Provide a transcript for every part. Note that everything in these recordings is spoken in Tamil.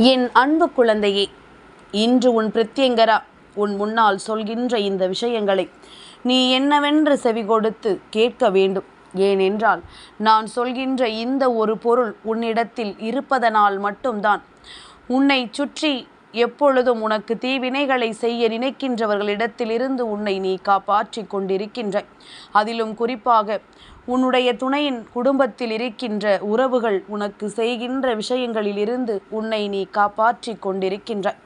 என் அன்பு குழந்தையே இன்று உன் பிரத்யங்கரா உன் முன்னால் சொல்கின்ற இந்த விஷயங்களை நீ என்னவென்று செவி கொடுத்து கேட்க வேண்டும். ஏனென்றால் நான் சொல்கின்ற இந்த ஒரு பொருள் உன்னிடத்தில் இருப்பதனால் மட்டும்தான். உன்னை சுற்றி எப்பொழுதும் உனக்கு தீவினைகளை செய்ய நினைக்கின்றவர்களிடத்திலிருந்து உன்னை நீ காப்பாற்றி கொண்டிருக்கின்றாய் அதிலும் குறிப்பாக உன்னுடைய துணையின் குடும்பத்தில் இருக்கின்ற உறவுகள் உனக்கு செய்கின்ற விஷயங்களிலிருந்து உன்னை நீ காப்பாற்றிக் கொண்டிருக்கின்றாய்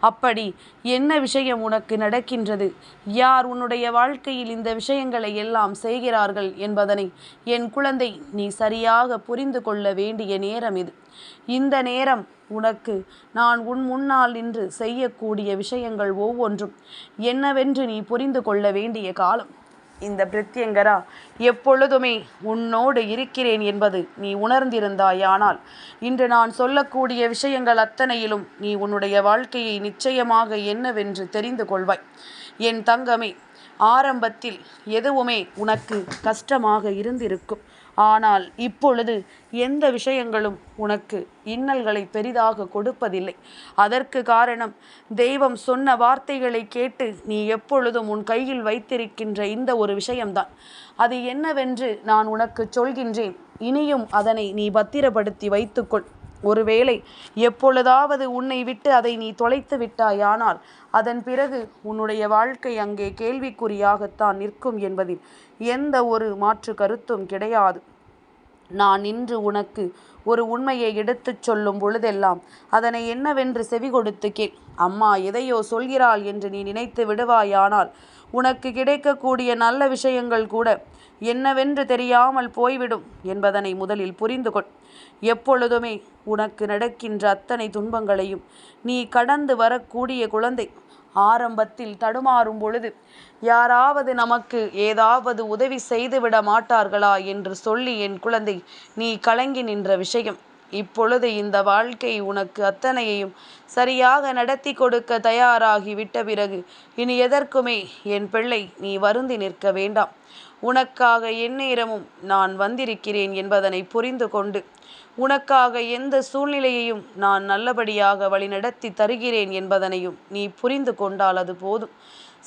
அப்படி என்ன விஷயம் உனக்கு நடக்கின்றது? யார் உன்னுடைய வாழ்க்கையில் இந்த விஷயங்களை எல்லாம் செய்கிறார்கள் என்பதனை என் குழந்தை நீ சரியாக புரிந்து கொள்ள வேண்டிய நேரம் இது. இந்த நேரம் உனக்கு நான் உன் முன்னால் நின்று செய்யக்கூடிய விஷயங்கள் ஒவ்வொன்றும். என்னவென்று நீ புரிந்து கொள்ள வேண்டிய காலம். இந்த பிரத்யங்கரா? எப்பொழுதுமே உன்னோடு இருக்கிறேன் என்பது நீ உணர்ந்திருந்தாயானால் இன்று நான் சொல்லக்கூடிய விஷயங்கள் அத்தனையிலும் நீ உன்னுடைய வாழ்க்கையை நிச்சயமாக என்னவென்று தெரிந்து கொள்வாய். என் தங்கமே ஆரம்பத்தில் எதுவுமே உனக்கு கஷ்டமாக இருந்திருக்கும். ஆனால் இப்பொழுது எந்த விஷயங்களும் உனக்கு இன்னல்களை பெரிதாக கொடுப்பதில்லை. அதற்கு காரணம் தெய்வம் சொன்ன வார்த்தைகளை கேட்டு நீ எப்பொழுதும் உன் கையில் வைத்திருக்கின்ற இந்த ஒரு விஷயம்தான். அது என்னவென்று நான் உனக்கு சொல்கின்றேன். இனியும் அதனை நீ பத்திரப்படுத்தி வைத்துக்கொள். ஒருவேளை எப்பொழுதாவது உன்னை விட்டு அதை நீ தொலைத்து விட்டாயானால் அதன் பிறகு உன்னுடைய வாழ்க்கை அங்கே கேள்விக்குறியாகத்தான் நிற்கும் என்பதில் எந்த ஒரு மாற்று கருத்தும் கிடையாது. நான் இன்று உனக்கு ஒரு உண்மையை எடுத்துச் சொல்லும் பொழுதெல்லாம் அதனை என்னவென்று செவி கொடுத்து கேள். அம்மா எதையோ சொல்கிறாள் என்று நீ நினைத்து விடுவாயானால் உனக்கு கிடைக்கக்கூடிய நல்ல விஷயங்கள் கூட என்னவென்று தெரியாமல் போய்விடும் என்பதனை முதலில் புரிந்து கொள். எப்பொழுதுமே உனக்கு நடக்கின்ற அத்தனை துன்பங்களையும் நீ கடந்து வரக்கூடிய குழந்தை. ஆரம்பத்தில் தடுமாறும் பொழுது யாராவது நமக்கு ஏதாவது உதவி செய்துவிட மாட்டார்களா என்று சொல்லி என் குழந்தை நீ கலங்கி நின்ற விஷயம். இப்பொழுது இந்த வாழ்க்கை உனக்கு அத்தனையையும் சரியாக நடத்தி கொடுக்க தயாராகி விட்ட பிறகு இனி எதற்குமே என் பிள்ளை நீ வருந்தி நிற்க வேண்டாம். உனக்காக எந்நேரமும் நான் வந்திருக்கிறேன் என்பதனை புரிந்து கொண்டு உனக்காக எந்த சூழ்நிலையையும் நான் நல்லபடியாக வழிநடத்தி தருகிறேன் என்பதனையும் நீ புரிந்து கொண்டால் அது போதும்.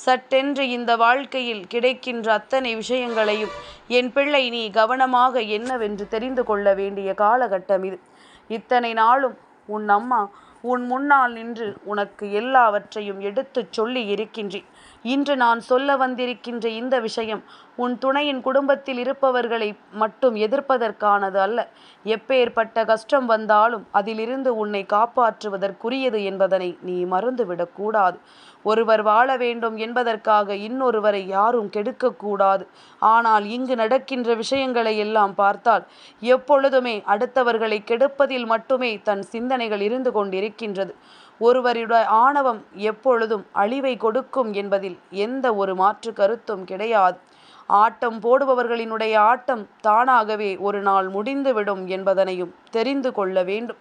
சட்டென்று இந்த வாழ்க்கையில் கிடைக்கின்ற அத்தனை விஷயங்களையும் என் பிள்ளை நீ கவனமாக என்னவென்று தெரிந்து கொள்ள வேண்டிய காலகட்டம் இது. இத்தனை நாளும் உன் அம்மா உன் முன்னால் நின்று உனக்கு எல்லாவற்றையும் எடுத்துச் சொல்லி இருக்கின்றேன். இன்று நான் சொல்ல வந்திருக்கின்ற இந்த விஷயம் உன் துணையின் குடும்பத்தில் இருப்பவர்களை மட்டும் எதிர்ப்பதற்கானது அல்ல. எப்பேற்பட்ட கஷ்டம் வந்தாலும் அதிலிருந்து உன்னை காப்பாற்றுவதற்குரியது என்பதனை நீ மறந்துவிடக்கூடாது ஒருவர் வாழ வேண்டும் என்பதற்காக இன்னொருவரை யாரும் கெடுக்கக்கூடாது. ஆனால் இங்கு நடக்கின்ற விஷயங்களை எல்லாம் பார்த்தால் எப்பொழுதுமே அடுத்தவர்களை கெடுப்பதில் மட்டுமே தன் சிந்தனைகள் இருந்து கொண்டிருக்கின்றது. ஒருவருடைய ஆணவம் எப்பொழுதும் அழிவை கொடுக்கும் என்பதில் எந்த ஒரு மாற்று கருத்தும் கிடையாது. ஆட்டம் போடுபவர்களினுடைய ஆட்டம் தானாகவே ஒரு நாள் முடிந்துவிடும் என்பதனையும் தெரிந்து கொள்ள வேண்டும்.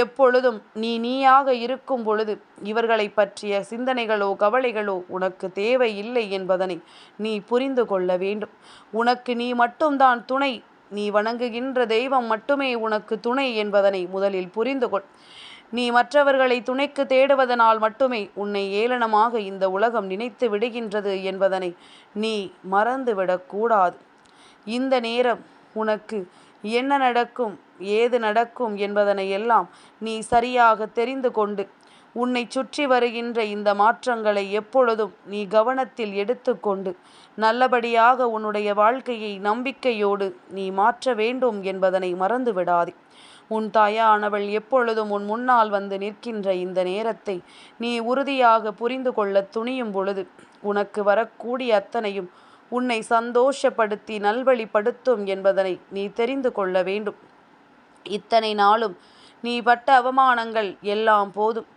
எப்பொழுதும் நீ நீயாக இருக்கும் பொழுது இவர்களை பற்றிய சிந்தனைகளோ கவலைகளோ உனக்கு தேவையில்லை என்பதனை நீ புரிந்து கொள்ள வேண்டும். உனக்கு நீ மட்டும்தான் துணை. நீ வணங்குகின்ற தெய்வம் மட்டுமே உனக்கு துணை என்பதனை முதலில் புரிந்து கொள். நீ மற்றவர்களை துணைக்கு தேடுவதனால் மட்டுமே உன்னை ஏளனமாக இந்த உலகம் நினைத்து விடுகின்றது என்பதனை நீ மறந்துவிடக்கூடாது. இந்த நேரம் உனக்கு என்ன நடக்கும்? ஏது நடக்கும் என்பதனை எல்லாம் நீ சரியாக தெரிந்து கொண்டு உன்னை சுற்றி வருகின்ற இந்த மாற்றங்களை எப்பொழுதும் நீ கவனத்தில் எடுத்துக்கொண்டு நல்லபடியாக உன்னுடைய வாழ்க்கையை நம்பிக்கையோடு நீ மாற்ற வேண்டும் என்பதனை மறந்து விடாதே. உன் தாயானவள் எப்பொழுதும் உன் முன்னால் வந்து நிற்கின்ற இந்த நேரத்தை நீ உறுதியாக புரிந்து கொள்ள துணியும் பொழுது உனக்கு வரக்கூடிய அத்தனையும் உன்னை சந்தோஷப்படுத்தி நல்வழிப்படுத்தும் என்பதனை நீ தெரிந்து கொள்ள வேண்டும். இத்தனை நாளும் நீ பட்ட அவமானங்கள் எல்லாம் போதும்.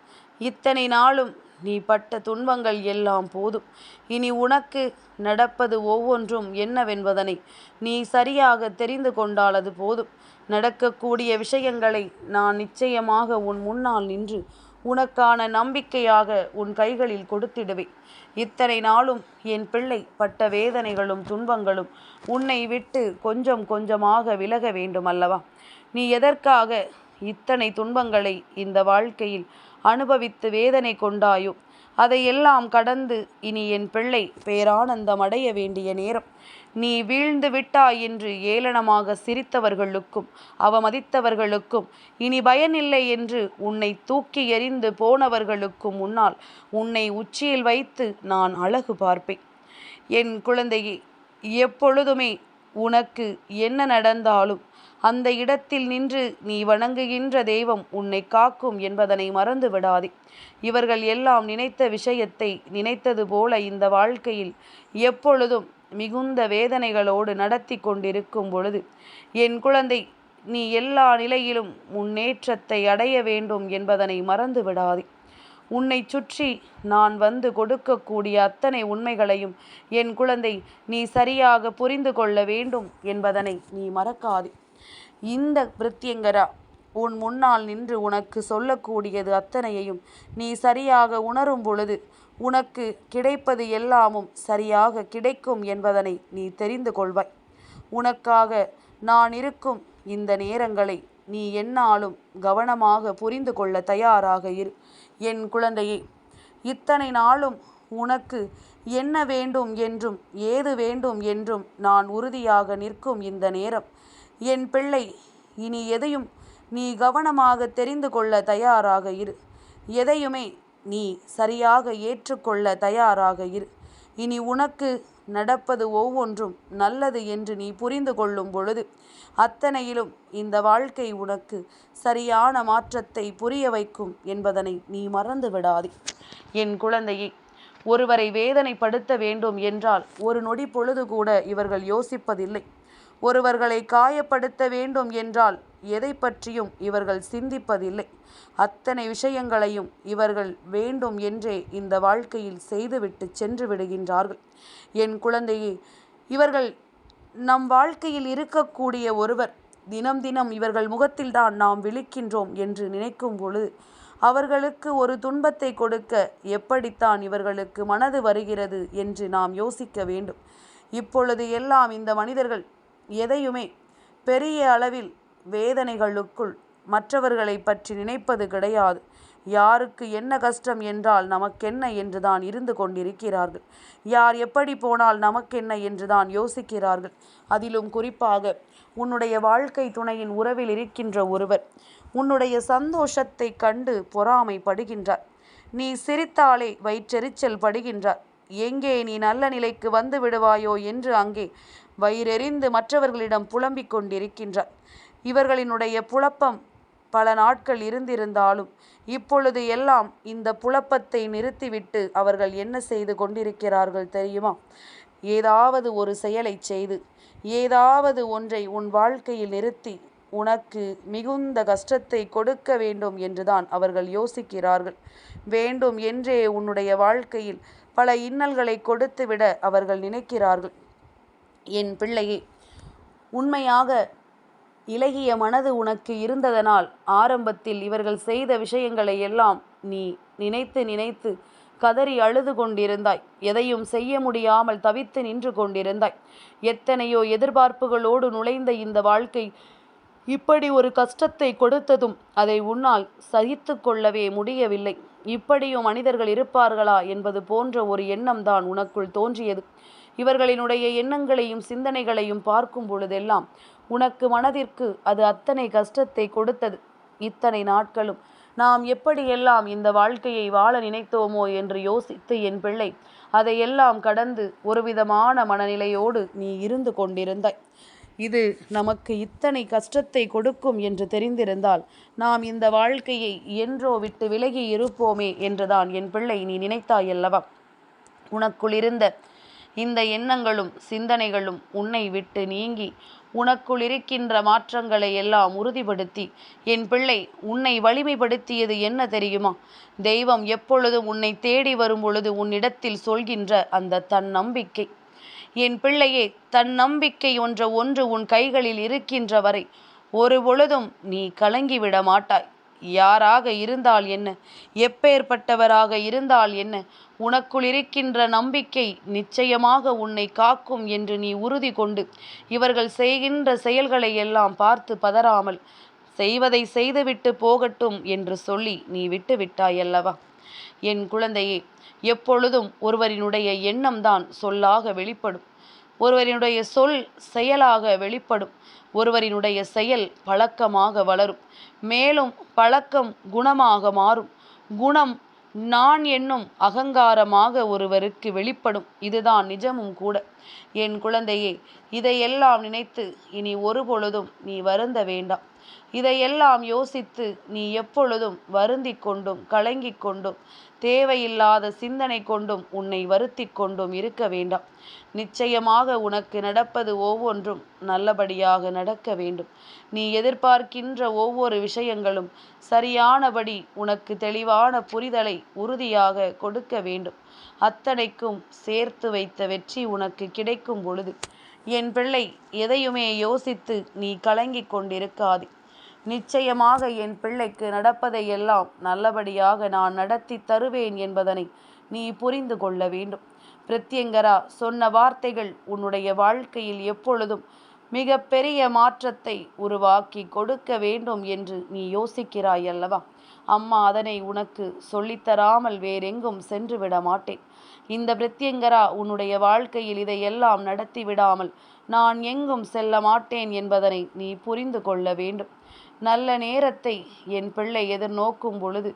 இத்தனை நாளும் நீ பட்ட துன்பங்கள் எல்லாம் போதும். இனி உனக்கு நடப்பது ஒவ்வொன்றும் என்னவென்பதனை நீ சரியாக தெரிந்து கொண்டால் அது போதும். நடக்கக்கூடிய விஷயங்களை நான் நிச்சயமாக உன் முன்னால் நின்று உனக்கான நம்பிக்கையாக உன் கைகளில் கொடுத்திடுவேன். இத்தனை நாளும் என் பிள்ளை பட்ட வேதனைகளும் துன்பங்களும் உன்னை விட்டு கொஞ்சம் கொஞ்சமாக விலக வேண்டும் அல்லவா? நீ எதற்காக இத்தனை துன்பங்களை இந்த வாழ்க்கையில் அனுபவித்து வேதனை கொண்டாயோ? அதையெல்லாம் கடந்து இனி என் பிள்ளை பேரானந்தம் அடைய வேண்டிய நேரம். நீ வீழ்ந்து விட்டாய் என்று ஏளனமாக சிரித்தவர்களுக்கும் அவமதித்தவர்களுக்கும் இனி பயனில்லை என்று உன்னை தூக்கி எறிந்து போனவர்களுக்கும் முன்னால் உன்னை உச்சியில் வைத்து நான் அழகு பார்ப்பேன். என் குழந்தையே எப்பொழுதுமே உனக்கு என்ன நடந்தாலும் அந்த இடத்தில் நின்று நீ வணங்குகின்ற தெய்வம் உன்னை காக்கும் என்பதனை மறந்து விடாதே. இவர்கள் எல்லாம் நினைத்த விஷயத்தை நினைத்தது போல இந்த வாழ்க்கையில் எப்பொழுதும் மிகுந்த வேதனைகளோடு நடத்தி கொண்டிருக்கும் பொழுது என் குழந்தை நீ எல்லா நிலையிலும் முன்னேற்றத்தை அடைய வேண்டும் என்பதனை மறந்து விடாதே. உன்னை சுற்றி நான் வந்து கொடுக்கக்கூடிய அத்தனை உண்மைகளையும் என் குழந்தை நீ சரியாக புரிந்து கொள்ள வேண்டும் என்பதனை நீ மறக்காதே. இந்த பிரித்தியங்கரா உன் முன்னால் நின்று உனக்கு சொல்லக்கூடியது அத்தனையையும் நீ சரியாக உணரும் பொழுது உனக்கு கிடைப்பது எல்லாமும் சரியாக கிடைக்கும் என்பதனை நீ தெரிந்து கொள்வாய். உனக்காக நான் இருக்கும் இந்த நேரங்களை நீ என்னாலும் கவனமாக புரிந்து கொள்ள தயாராக இரு. என் குழந்தையே இத்தனை நாளும் உனக்கு என்ன வேண்டும் என்றும் ஏது வேண்டும் என்றும் நான் உறுதியாக நிற்கும் இந்த நேரம் என் பிள்ளை இனி எதையும் நீ கவனமாக தெரிந்து கொள்ள தயாராக இரு. எதையுமே நீ சரியாக ஏற்றுக்கொள்ள தயாராக இரு. இனி உனக்கு நடப்பது ஒவ்வொன்றும் நல்லது என்று நீ புரிந்து கொள்ளும் பொழுது அத்தனையிலும் இந்த வாழ்க்கை உனக்கு சரியான மாற்றத்தை புரிய வைக்கும் என்பதனை நீ மறந்து விடாதே. என் குழந்தையை ஒருவரை வேதனைப்படுத்த வேண்டும் என்றால் ஒரு நொடி பொழுது கூட இவர்கள் யோசிப்பதில்லை. ஒருவர்களை காயப்படுத்த வேண்டும் என்றால் எதை பற்றியும் இவர்கள் சிந்திப்பதில்லை. அத்தனை விஷயங்களையும் இவர்கள் வேண்டும் என்றே இந்த வாழ்க்கையில் செய்துவிட்டு சென்று விடுகின்றார்கள். என் குழந்தையே இவர்கள் நம் வாழ்க்கையில் இருக்கக்கூடிய ஒருவர் தினம் தினம் இவர்கள் முகத்தில்தான் நாம் விழிக்கின்றோம் என்று நினைக்கும் பொழுது அவர்களுக்கு ஒரு துன்பத்தை கொடுக்க எப்படித்தான் இவர்களுக்கு மனது வருகிறது என்று நாம் யோசிக்க வேண்டும். இப்பொழுது எல்லாம் இந்த மனிதர்கள் எதையுமே பெரிய அளவில் வேதனைகளுக்குள் மற்றவர்களை பற்றி நினைப்பது கிடையாது. யாருக்கு என்ன கஷ்டம் என்றால் நமக்கென்ன என்றுதான் இருந்து கொண்டிருக்கிறார்கள். யார் எப்படி போனால் நமக்கென்ன என்றுதான் யோசிக்கிறார்கள். அதிலும் குறிப்பாக உன்னுடைய வாழ்க்கை துணையின் உறவில் இருக்கின்ற ஒருவர் உன்னுடைய சந்தோஷத்தை கண்டு பொறாமைப்படுகின்றார். நீ சிரித்தாலே வயிற்றெரிச்சல் படுகின்றார். எங்கே நீ நல்ல நிலைக்கு வந்து விடுவாயோ என்று அங்கே வயிறெறிந்து மற்றவர்களிடம் புலம்பிக் கொண்டிருக்கின்றார். இவர்களினுடைய புழப்பம் பல நாட்கள் இருந்திருந்தாலும் இப்பொழுது எல்லாம் இந்த புழப்பத்தை நிறுத்திவிட்டு அவர்கள் என்ன செய்து கொண்டிருக்கிறார்கள் தெரியுமா? ஏதாவது ஒரு செயலை செய்து ஏதாவது ஒன்றை உன் வாழ்க்கையில் நிறுத்தி உனக்கு மிகுந்த கஷ்டத்தை கொடுக்க வேண்டும் என்றுதான் அவர்கள் யோசிக்கிறார்கள். வேண்டும் என்றே உன்னுடைய வாழ்க்கையில் பல இன்னல்களை கொடுத்துவிட அவர்கள் நினைக்கிறார்கள். என் பிள்ளையே உண்மையாக இலகிய மனது உனக்கு இருந்ததனால் ஆரம்பத்தில் இவர்கள் செய்த விஷயங்களை எல்லாம் நீ நினைத்து நினைத்து கதறி அழுது கொண்டிருந்தாய். எதையும் செய்ய முடியாமல் தவித்து நின்று கொண்டிருந்தாய். எத்தனையோ எதிர்பார்ப்புகளோடு நுழைந்த இந்த வாழ்க்கை இப்படி ஒரு கஷ்டத்தை கொடுத்ததும் அதை உன்னால் சகித்து கொள்ளவே முடியவில்லை. இப்படியும் மனிதர்கள் இருப்பார்களா என்பது போன்ற ஒரு எண்ணம் தான் உனக்குள் தோன்றியது. இவர்களினுடைய எண்ணங்களையும் சிந்தனைகளையும் பார்க்கும் பொழுதெல்லாம் உனக்கு மனதிற்கு அது அத்தனை கஷ்டத்தை கொடுத்தது. இத்தனை நாட்களும் நாம் எப்படியெல்லாம் இந்த வாழ்க்கையை வாழ நினைத்தோமோ என்று யோசித்து என் பிள்ளை அதையெல்லாம் கடந்து ஒருவிதமான மனநிலையோடு நீ இருந்து கொண்டிருந்தாய். இது நமக்கு இத்தனை கஷ்டத்தை கொடுக்கும் என்று தெரிந்திருந்தால் நாம் இந்த வாழ்க்கையை என்றோ விட்டு விலகி இருப்போமே என்றுதான் என் பிள்ளை நீ நினைத்தாயல்லவா? உனக்குள் இருந்த இந்த எண்ணங்களும் சிந்தனைகளும் உன்னை விட்டு நீங்கி உனக்குள் இருக்கின்ற மாற்றங்களை எல்லாம் உறுதிப்படுத்தி என் பிள்ளை உன்னை வலிமைப்படுத்தியது என்ன தெரியுமா? தெய்வம் எப்பொழுதும் உன்னை தேடி வரும் பொழுது உன்னிடத்தில் சொல்கின்ற அந்த தன்னம்பிக்கை. என் பிள்ளையே தன் நம்பிக்கை ஒன்ற ஒன்று உன் கைகளில் இருக்கின்ற வரை ஒரு பொழுதும் நீ கலங்கிவிட மாட்டாய். யாராக இருந்தால் என்ன? எப்பேற்பட்டவராக இருந்தால் என்ன? உனக்குள் இருக்கின்ற நம்பிக்கை நிச்சயமாக உன்னை காக்கும் என்று நீ உறுதி கொண்டு இவர்கள் செய்கின்ற செயல்களை எல்லாம் பார்த்து பதறாமல் செய்வதை செய்துவிட்டு போகட்டும் என்று சொல்லி நீ விட்டு விட்டாயல்லவா? என் குழந்தையே எப்பொழுதும் ஒருவரினுடைய எண்ணம்தான் சொல்லாக வெளிப்படும். ஒருவரினுடைய சொல் செயலாக வெளிப்படும். ஒருவரினுடைய செயல் பழக்கமாக வளரும். மேலும் பழக்கம் குணமாக மாறும். குணம் நான் என்னும் அகங்காரமாக ஒருவருக்கு வெளிப்படும். இதுதான் நிஜமும் கூட. என் குழந்தையே இதையெல்லாம் நினைத்து இனி ஒருபொழுதும் நீ வருந்த வேண்டாம். இதையெல்லாம் யோசித்து நீ எப்பொழுதும் வருந்திக் கொண்டும் கலங்கிக் கொண்டும் தேவையில்லாத சிந்தனை கொண்டும் உன்னை வருத்தி கொண்டும் இருக்க வேண்டாம். நிச்சயமாக உனக்கு நடப்பது ஒவ்வொன்றும் நல்லபடியாக நடக்க வேண்டும். நீ எதிர்பார்க்கின்ற ஒவ்வொரு விஷயங்களும் சரியானபடி உனக்கு தெளிவான புரிதலை உறுதியாக கொடுக்க வேண்டும். அத்தனைக்கும் சேர்த்து வைத்த வெற்றி உனக்கு கிடைக்கும் பொழுது என் பிள்ளை எதையுமே யோசித்து நீ கலங்கிக் கொண்டிருக்காதே. நிச்சயமாக என் பிள்ளைக்கு நடப்பதையெல்லாம் நல்லபடியாக நான் நடத்தி தருவேன் என்பதனை நீ புரிந்து கொள்ள வேண்டும். பிரத்யங்கரா சொன்ன வார்த்தைகள் உன்னுடைய வாழ்க்கையில் எப்பொழுதும் மிக பெரிய மாற்றத்தை உருவாக்கி கொடுக்க வேண்டும் என்று நீ யோசிக்கிறாய் அல்லவா? அம்மா அதனை உனக்கு சொல்லித்தராமல் வேறெங்கும் சென்று விட மாட்டேன். இந்த பிரத்யங்கரா உன்னுடைய வாழ்க்கையில் இதையெல்லாம் நடத்தி விடாமல் நான் எங்கும் செல்ல மாட்டேன் என்பதனை நீ புரிந்து கொள்ள வேண்டும். நல்ல நேரத்தை என் பிள்ளை எதிர்நோக்கும் பொழுது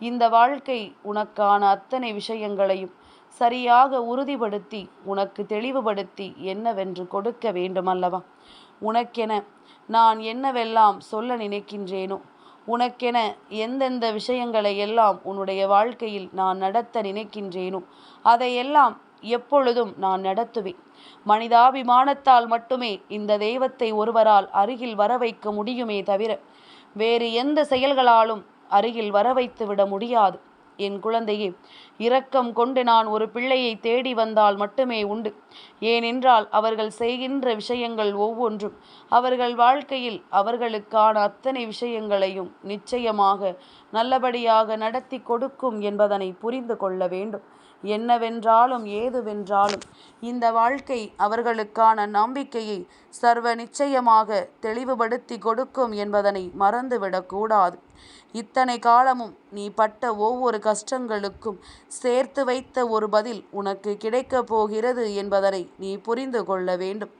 இந்த வாழ்க்கை உனக்கான அத்தனை விஷயங்களையும் சரியாக உறுதிப்படுத்தி உனக்கு தெளிவுபடுத்தி என்னவென்று கொடுக்க வேண்டுமல்லவா? உனக்கென நான் என்னவெல்லாம் சொல்ல நினைக்கின்றேனோ உனக்கென எந்தெந்த விஷயங்களை எல்லாம் உன்னுடைய வாழ்க்கையில் நான் நடத்த நினைக்கின்றேனோ அதையெல்லாம் எப்பொழுதும் நான் நடத்துவேன். மனிதாபிமானத்தால் மட்டுமே இந்த தெய்வத்தை ஒருவரால் அருகில் வர வைக்க முடியுமே தவிர வேறு எந்த செயல்களாலும் அருகில் வர வைத்து விட முடியாது. என் குழந்தையே இரக்கம் கொண்டு நான் ஒரு பிள்ளையை தேடி வந்தால் மட்டுமே உண்டு. ஏனென்றால் அவர்கள் செய்கின்ற விஷயங்கள் ஒவ்வொன்றும் அவர்கள் வாழ்க்கையில் அவர்களுக்கான அத்தனை விஷயங்களையும் நிச்சயமாக நல்லபடியாக நடத்தி கொடுக்கும் என்பதனை புரிந்து கொள்ள வேண்டும். என்னவென்றாலும் ஏதுவென்றாலும் இந்த வாழ்க்கை அவர்களுக்கான நம்பிக்கையை சர்வ நிச்சயமாக தெளிவுபடுத்தி கொடுக்கும் என்பதனை மறந்துவிடக்கூடாது இத்தனை காலமும் நீ பட்ட ஒவ்வொரு கஷ்டங்களுக்கும் சேர்த்து வைத்த ஒரு பதில் உனக்கு கிடைக்கப் போகிறது என்பதனை நீ புரிந்து கொள்ள வேண்டும்.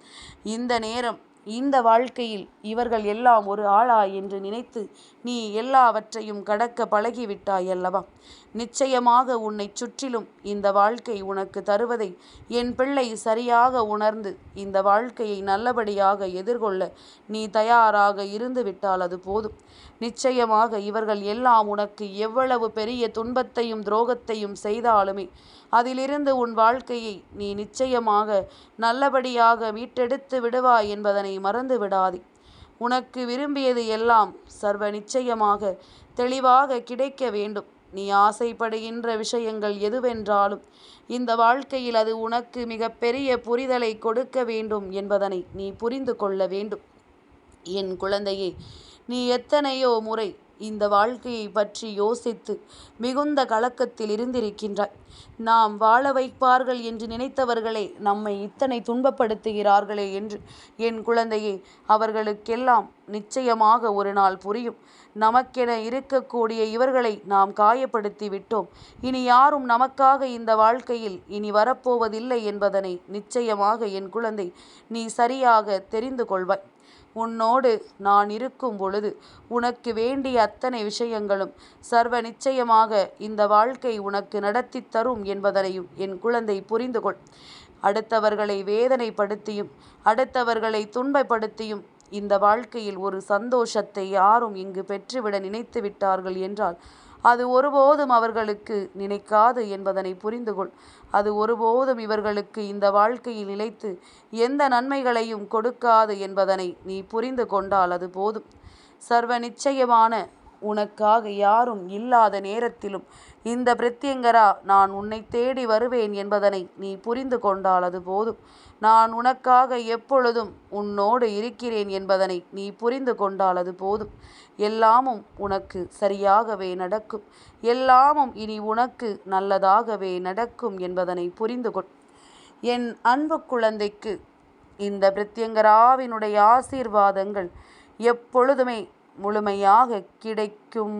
இந்த நேரம் இந்த வாழ்க்கையில் இவர்கள் எல்லாம் ஒரு ஆளா என்று நினைத்து நீ எல்லாவற்றையும் கடக்க பழகிவிட்டாய் அல்லவா? நிச்சயமாக உன்னை சுற்றிலும் இந்த வாழ்க்கை உனக்கு தருவதை என் பிள்ளை சரியாக உணர்ந்து இந்த வாழ்க்கையை நல்லபடியாக எதிர்கொள்ள நீ தயாராக இருந்து விட்டால் அது போதும். நிச்சயமாக இவர்கள் எல்லாம் உனக்கு எவ்வளவு பெரிய துன்பத்தையும் துரோகத்தையும் செய்தாலுமே அதிலிருந்து உன் வாழ்க்கையை நீ நிச்சயமாக நல்லபடியாக மீட்டெடுத்து விடுவாய் என்பதனை மறந்து விடாதே உனக்கு விரும்பியது எல்லாம் சர்வ நிச்சயமாக தெளிவாக கிடைக்க வேண்டும். நீ ஆசைப்படுகின்ற விஷயங்கள் எதுவென்றாலும் இந்த வாழ்க்கையில் அது உனக்கு மிகப்பெரிய புரிதலை கொடுக்க வேண்டும் என்பதனை நீ புரிந்து கொள்ள வேண்டும். என் குழந்தையே நீ எத்தனையோ முறை இந்த வாழ்க்கையை பற்றி யோசித்து மிகுந்த கலக்கத்தில் இருந்திருக்கின்றாய். நாம் வாழ வைப்பார்கள் என்று நினைத்தவர்களே நம்மை இத்தனை துன்பப்படுத்துகிறார்களே என்று என் குழந்தையே அவர்களுக்கெல்லாம் நிச்சயமாக ஒரு நாள் புரியும். நமக்கென இருக்கக்கூடிய இவர்களை நாம் காயப்படுத்தி விட்டோம். இனி யாரும் நமக்காக இந்த வாழ்க்கையில் இனி வரப்போவதில்லை என்பதனை நிச்சயமாக என் குழந்தை நீ சரியாக தெரிந்து கொள்வாய். உன்னோடு நான் இருக்கும் பொழுது உனக்கு வேண்டிய அத்தனை விஷயங்களும் சர்வ நிச்சயமாக இந்த வாழ்க்கை உனக்கு நடத்தி தரும் என்பதனையும் என் குழந்தை புரிந்து கொள் அடுத்தவர்களை வேதனைப்படுத்தியும் அடுத்தவர்களை துன்பப்படுத்தியும் இந்த வாழ்க்கையில் ஒரு சந்தோஷத்தை யாரும் இங்கு பெற்றுவிட நினைத்து விட்டார்கள் என்றால் அது ஒருபோதும் அவர்களுக்கு நினைக்காது என்பதனை புரிந்து கொள் அது ஒருபோதும் இவர்களுக்கு இந்த வாழ்க்கையில் நிலைத்து எந்த நன்மைகளையும் கொடுக்காது என்பதனை நீ புரிந்து கொண்டால் அது போதும். சர்வ நிச்சயமான உனக்காக யாரும் இல்லாத நேரத்திலும் இந்த பிரத்யங்கரா நான் உன்னை தேடி வருவேன் என்பதனை நீ புரிந்து கொண்டால் அது போதும். நான் உனக்காக எப்பொழுதும் உன்னோடு இருக்கிறேன் என்பதனை நீ புரிந்து கொண்டால் அது போதும். எல்லாமும் உனக்கு சரியாகவே நடக்கும். எல்லாமும் இனி உனக்கு நல்லதாகவே நடக்கும் என்பதனை புரிந்து கொள். என் அன்பு குழந்தைக்கு இந்த பிரத்யங்கராவினுடைய ஆசீர்வாதங்கள் எப்பொழுதுமே முழுமையாக கிடைக்கும்.